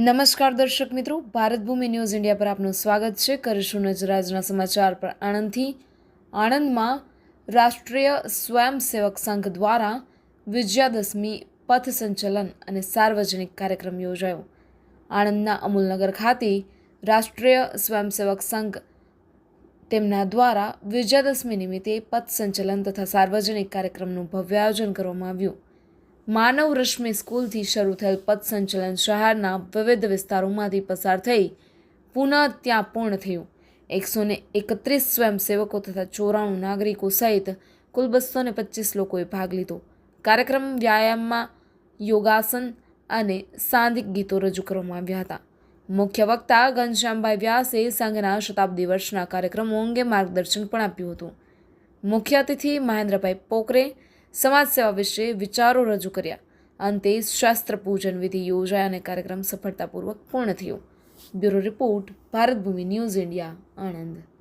નમસ્કાર દર્શક મિત્રો ભારત ભૂમિ ન્યૂઝ ઇન્ડિયા પર આપનું સ્વાગત છે. કરીશું નજર આજના સમાચાર પર આણંદથી. આણંદમાં રાષ્ટ્રીય સ્વયંસેવક સંઘ દ્વારા વિજયાદશમી પથ સંચલન અને સાર્વજનિક કાર્યક્રમ યોજાયો. આણંદના અમૂલનગર ખાતે રાષ્ટ્રીય સ્વયંસેવક સંઘ તેમના દ્વારા વિજયાદશમી નિમિત્તે પથ સંચલન તથા સાર્વજનિક કાર્યક્રમનું ભવ્ય આયોજન કરવામાં આવ્યું. માનવ રશ્મિ સ્કૂલથી શરૂ થયેલ પથ સંચલન શહેરના વિવિધ વિસ્તારોમાંથી પસાર થઈ પુનઃ ત્યાં પૂર્ણ થયું. એકસો ને એકત્રીસ સ્વયંસેવકો તથા ચોરાણું નાગરિકો સહિત કુલ બસો ને પચીસ લોકોએ ભાગ લીધો. કાર્યક્રમ વ્યાયામમાં યોગાસન અને સાંધિક ગીતો રજૂ કરવામાં આવ્યા હતા. મુખ્ય વક્તા ઘનશ્યામભાઈ વ્યાસે સંઘના શતાબ્દી વર્ષના કાર્યક્રમો અંગે માર્ગદર્શન પણ આપ્યું હતું. મુખ્ય અતિથિ મહેન્દ્રભાઈ પોકરે સમાજ સેવા વિશે વિચારો રજૂ કર્યા. અંતે શાસ્ત્ર પૂજન વિધિ યોજાય અને કાર્યક્રમ સફળતાપૂર્વક પૂર્ણ થયો. Bureau report, Bharat Bhumi, news India, Anand.